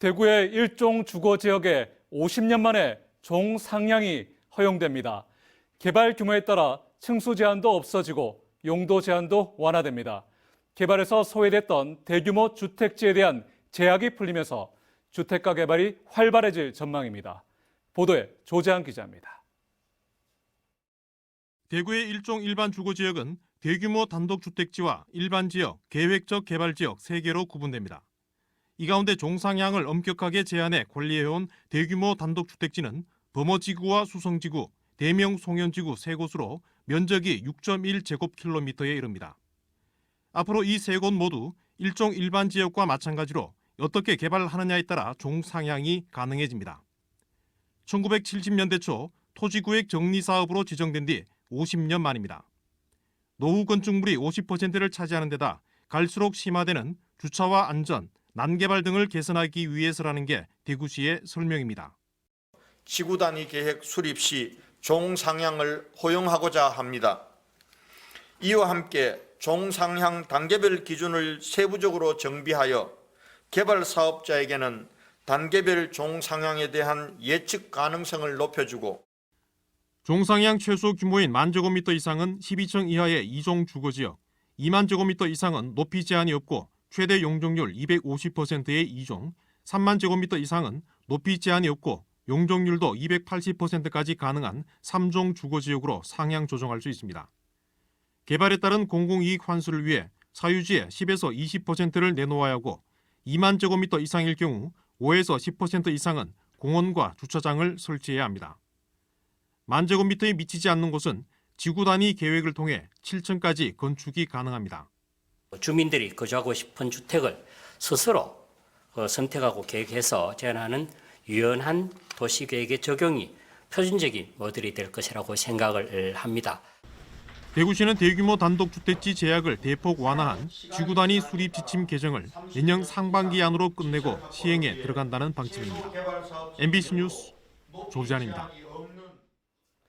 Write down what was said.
대구의 일종 주거 지역에 50년 만에 종상향이 허용됩니다. 개발 규모에 따라 층수 제한도 없어지고 용도 제한도 완화됩니다. 개발에서 소외됐던 대규모 주택지에 대한 제약이 풀리면서 주택가 개발이 활발해질 전망입니다. 보도에 조재한 기자입니다. 대구의 일종 일반 주거 지역은 대규모 단독 주택지와 일반 지역, 계획적 개발 지역 3개로 구분됩니다. 이 가운데 종상향을 엄격하게 제한해 관리해온 대규모 단독주택지는 범어지구와 수성지구, 대명 송현지구 세 곳으로 면적이 6.1제곱킬로미터에 이릅니다. 앞으로 이 세 곳 모두 일종 일반 지역과 마찬가지로 어떻게 개발하느냐에 따라 종상향이 가능해집니다. 1970년대 초 토지구획 정리 사업으로 지정된 뒤 50년 만입니다. 노후 건축물이 50%를 차지하는 데다 갈수록 심화되는 주차와 안전, 난개발 등을 개선하기 위해서라는 게 대구시의 설명입니다. 지구 단위 계획 수립 시 종상향을 허용하고자 합니다. 이와 함께 종상향 단계별 기준을 세부적으로 정비하여 개발 사업자에게는 단계별 종상향에 대한 예측 가능성을 높여주고 종상향 최소 규모인 만 제곱미터 이상은 12층 이하의 이종 주거지역, 2만 제곱미터 이상은 높이 제한이 없고 최대 용적률 250%의 2종, 3만 제곱미터 이상은 높이 제한이 없고 용적률도 280%까지 가능한 3종 주거지역으로 상향 조정할 수 있습니다. 개발에 따른 공공이익 환수를 위해 사유지에 10에서 20%를 내놓아야 하고 2만 제곱미터 이상일 경우 5에서 10% 이상은 공원과 주차장을 설치해야 합니다. 만 제곱미터에 미치지 않는 곳은 지구 단위 계획을 통해 7층까지 건축이 가능합니다. 주민들이 거주하고 싶은 주택을 스스로 어, 선택하고 계획해서 제안하는 유연한 도시계획의 적용이 표준적인 모델이 될 것이라고 생각을 합니다. 대구시는 대규모 단독주택지 제약을 대폭 완화한 지구 단위 수립 지침 개정을 내년 상반기 안으로 끝내고 시행에 들어간다는 방침입니다. MBC 뉴스 조지안입니다.